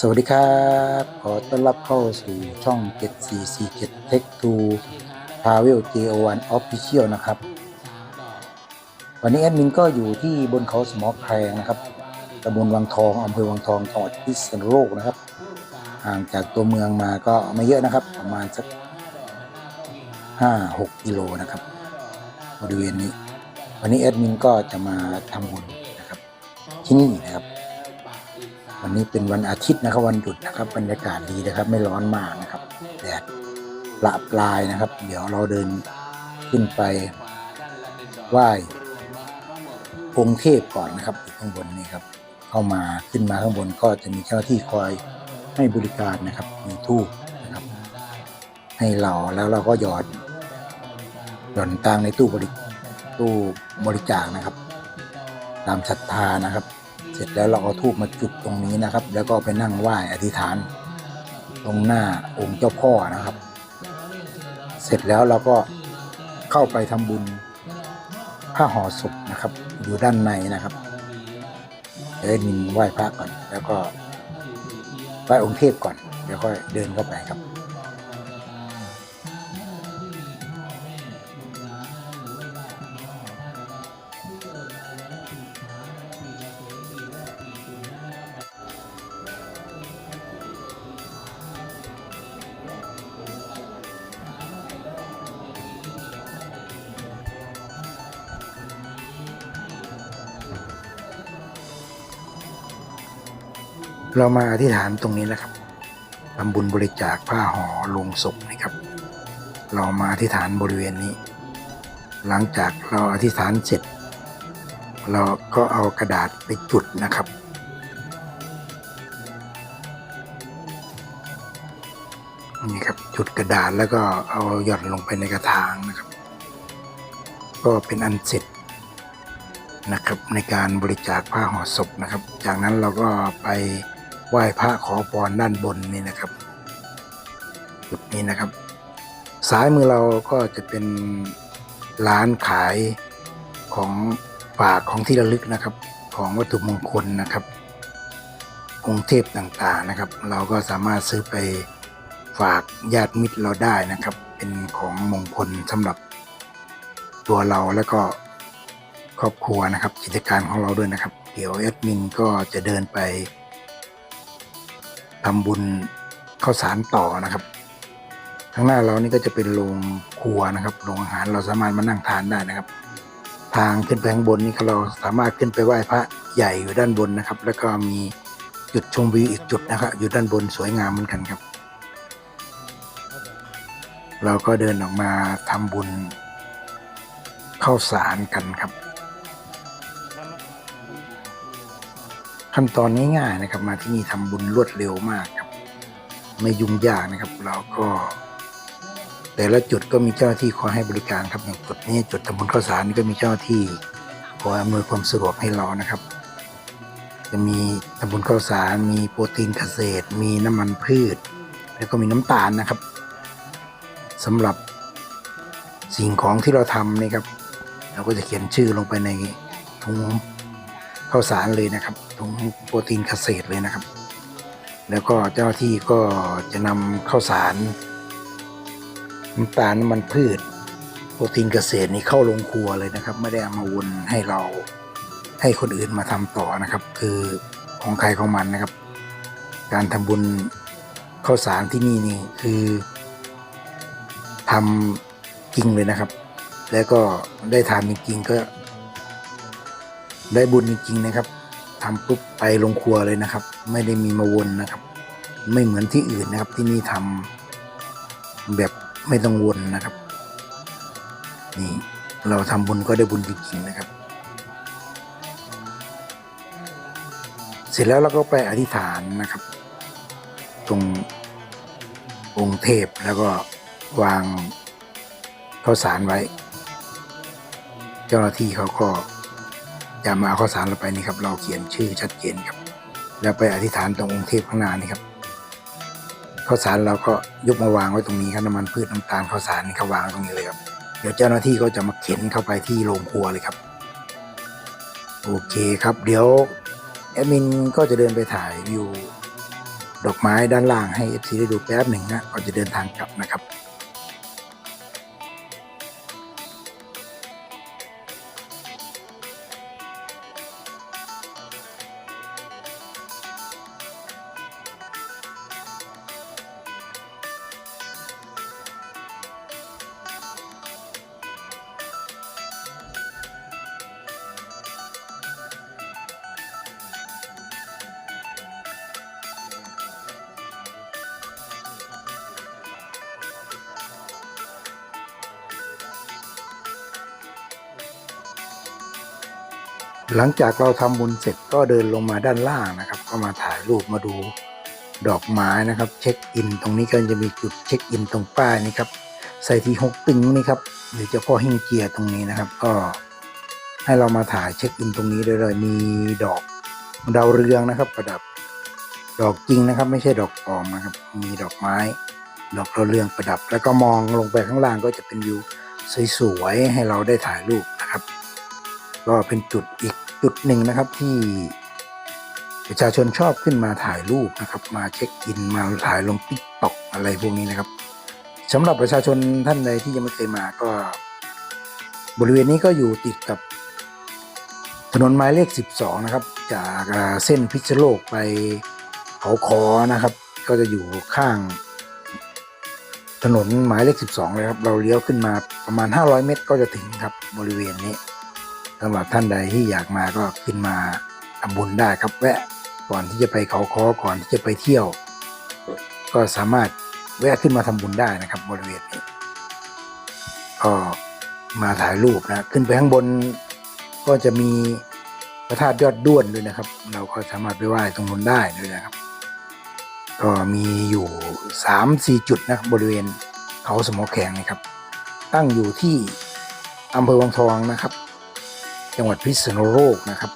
สวัสดีครับ ขอต้อนรับเข้าสู่ช่อง 7447 Tech 2 Travel JO1 Official นะครับ วันนี้แอดมินก็อยู่ที่บนเขาสมอแครงนะครับตำบลวังทองอำเภอวังทองจังหวัดพิษณุโลกนะครับ ห่างจากตัวเมืองมาก็ไม่เยอะนะครับ ประมาณสัก 5-6 กิโลนะครับ บริเวณนี้ วันนี้แอดมินก็จะมาทำบุญนะครับ ที่นี่นะครับ วันนี้เป็นวันอาทิตย์นะครับวันหยุดนะครับบรรยากาศดีนะครับ ไม่ร้อนมากนะครับแดดละปลายนะครับ เดี๋ยวเราเดินขึ้นไปไหว้องค์เทพก่อนนะครับอยู่ข้างบนนี่ครับ เข้ามาขึ้นมาข้างบนก็จะมีเจ้าที่คอยให้บริการนะครับมีทูบนะครับ ให้เราแล้วเราก็หยอดหย่อนตังในตู้บริตู้บริจาคนะครับ ตามศรัทธานะครับ สร็จแล้วเราเอาทูบมาจุดตรงนี้นะครับ แล้วก็ไปนั่งไหว้อธิษฐาน ตรงหน้าองค์เจ้าพ่อนะครับ เสร็จแล้วเราก็เข้าไปทำบุญผ้าห่อศพนะครับ อยู่ด้านในนะครับเดินไหว้พระก่อน แล้วก็ไหว้องค์เทพก่อนเดี๋ยวค่อยเดินเข้าไปครับ เรามาอธิษฐานตรงนี้นะครับทำบุญบริจาคผ้าห่อลงศพนะครับ เรามาอธิษฐานบริเวณนี้ หลังจากเราอธิษฐานเสร็จ เราก็เอากระดาษไปจุดนะครับ นี่ครับจุดกระดาษแล้วก็เอาหย่อนลงไปในกระถางนะครับ ก็เป็นอันเสร็จนะครับในการบริจาคผ้าห่อศพนะครับ จากนั้นเราก็ไป ไหว้พระขอพรด้านบนนี่นะครับจุดนี้นะครับ ซ้ายมือเราก็จะเป็นร้านขายของฝากของที่ระลึกนะครับ ของวัตถุมงคลนะครับองค์เทพต่างๆนะครับ เราก็สามารถซื้อไปฝากญาติมิตรเราได้นะครับ เป็นของมงคลสำหรับตัวเราแล้วก็ครอบครัวนะครับ กิจการของเราด้วยนะครับ เดี๋ยวแอดมินก็จะเดินไป ทำบุญข้าวสารต่อนะครับ ข้างหน้าเรานี่ก็จะเป็นโรงครัวนะครับโรงอาหารเราสามารถมานั่งทานได้นะครับ ทางขึ้นไปข้างบนนี่เราสามารถขึ้นไปไหว้พระใหญ่อยู่ด้านบนนะครับ แล้วก็มีจุดชมวิวอีกจุดนะครับ อยู่ด้านบนสวยงามเหมือนกันครับ เราก็เดินออกมาทำบุญข้าวสารกันครับ ขั้นตอนง่ายๆนะครับ มาที่นี่ทำบุญรวดเร็วมากครับ ไม่ยุ่งยากนะครับ เราก็ แต่ละจุดก็มีเจ้าหน้าที่คอยให้บริการครับอย่างจุดนี้จุดทำบุญข้าวสารนี่ก็มีเจ้าหน้าที่คอยอำนวยความสะดวกให้เรานะครับ จะมีทำบุญข้าวสาร มีโปรตีนเกษตร มีน้ำมันพืช แล้วก็มีน้ำตาลนะครับสำหรับสิ่งของที่เราทำนี่ครับ เราก็จะเขียนชื่อลงไปในถุง ข้าวสารเลยนะครับถุงโปรตีนเกษตรเลยนะครับ แล้วก็เจ้าที่ก็จะนำข้าวสารน้ำตาลน้ำมันพืช โปรตีนเกษตรนี่เข้าลงครัวเลยนะครับ ไม่ได้เอามาวนให้เราให้คนอื่นมาทำต่อนะครับ คือของใครของมันนะครับ การทำบุญข้าวสารที่นี่นี่คือทำจริงเลยนะครับ แล้วก็ได้ทานจริงๆก็ ได้บุญจริงๆนะครับทำปุ๊บไปลงครัวเลยนะครับ ไม่ได้มีมาวนนะครับ ไม่เหมือนที่อื่นนะครับที่นี่ทำแบบไม่ต้องวนนะครับ นี่เราทำบุญก็ได้บุญจริงๆนะครับ เสร็จแล้วเราก็ไปอธิษฐานนะครับ ตรงองค์เทพแล้วก็วางข้าวสารไว้ เจ้าหน้าที่เขาก็ จะมาเอาข้าวสารเราไปนี่ครับ เราเขียนชื่อชัดเจนครับ แล้วไปอธิษฐานตรงองค์เทพข้างหน้านี่ครับข้าวสารเราก็ยกมาวางไว้ตรงนี้ครับน้ำมันพืชน้ำตาลข้าวสารนี่เขาวางตรงนี้เลยครับเดี๋ยวเจ้าหน้าที่ก็จะมาเข็นเข้าไปที่โรงครัวเลยครับ โอเคครับ เดี๋ยวแอดมินก็จะเดินไปถ่ายวิวดอกไม้ด้านล่างให้ FC ได้ดูแป๊บหนึ่งนะก่อนจะเดินทางกลับนะครับ หลังจากเราทำบุญเสร็จก็เดินลงมาด้านล่างนะครับ ก็มาถ่ายรูปมาดูดอกไม้นะครับ เช็คอิน ตรงนี้ก็จะมีจุดเช็คอินตรงป้ายนี่ครับใส่ที่หกตึงนี่ครับหรือเจ้าพ่อหิ้งเจียตรงนี้นะครับ ก็ให้เรามาถ่ายเช็คอินตรงนี้ได้เลยมีดอกดาวเรืองนะครับ ประดับดอกจริงนะครับ ไม่ใช่ดอกปลอมนะครับ มีดอกไม้ ดอกดาวเรืองประดับ แล้วก็มองลงไปข้างล่างก็จะเป็นวิวสวยๆให้เราได้ถ่ายรูปนะครับ ก็เป็นจุดอีกจุดหนึ่งนะครับที่ประชาชนชอบขึ้นมาถ่ายรูปนะครับ มาเช็คอินมาถ่ายลงติ๊กต็อกอะไรพวกนี้นะครับสำหรับประชาชนท่านใดที่ยังไม่เคยมาก็ บริเวณนี้ก็อยู่ติดกับถนนหมายเลข 12 นะครับ จากเส้นพิษณุโลกไปเขาคอนะครับ ก็จะอยู่ข้าง ถนนหมายเลข 12 เลยครับ เราเลี้ยวขึ้นมาประมาณ 500 เมตรก็จะถึงครับบริเวณนี้ สำหรับท่านใดที่อยากมาก็ขึ้นมาทำบุญได้ครับแวะก่อนที่จะไปเขาคอก่อนที่จะไปเที่ยว ก็สามารถแวะขึ้นมาทำบุญได้นะครับ บริเวณนี้ก็มาถ่ายรูปนะขึ้นไปข้างบนก็จะมีพระธาตุยอดด้วนด้วยนะครับ เราก็สามารถไปไหว้ตรงนู้นได้ด้วยนะครับ ก็มีอยู่สามสี่จุดนะครับบริเวณเขาสมอแข็งนะครับ ตั้งอยู่ที่อำเภอวังทองนะครับ จังหวัดพิษณุโลกนะครับ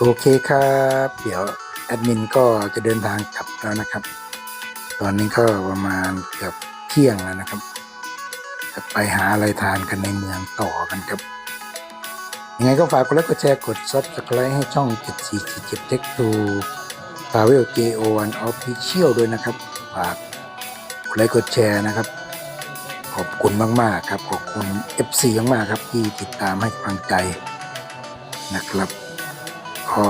โอเคครับ เดี๋ยวแอดมินก็จะเดินทางกลับแล้วนะครับ ตอนนี้ก็ประมาณเกือบเที่ยงแล้วนะครับ จะไปหาอะไรทานกันในเมืองต่อกันครับ ยังไงก็ฝากกดไลค์กดแชร์กด subscribe ให้ช่อง 7447 Tech to Travel JO1 Official ด้วยนะครับ ฝากกดไลค์กดแชร์นะครับ ขอบคุณมาก ๆ ครับ ขอบคุณ FC มากๆครับที่ติดตามให้กำลังใจนะครับ ก็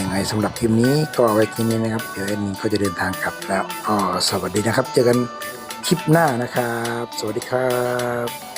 ยังไงสำหรับคลิปนี้ก็ไว้ที่นี้นะครับเดี๋ยวแอดมินก็จะเดินทางกลับแล้วก็สวัสดีนะครับ เจอกันคลิปหน้านะครับ สวัสดีครับ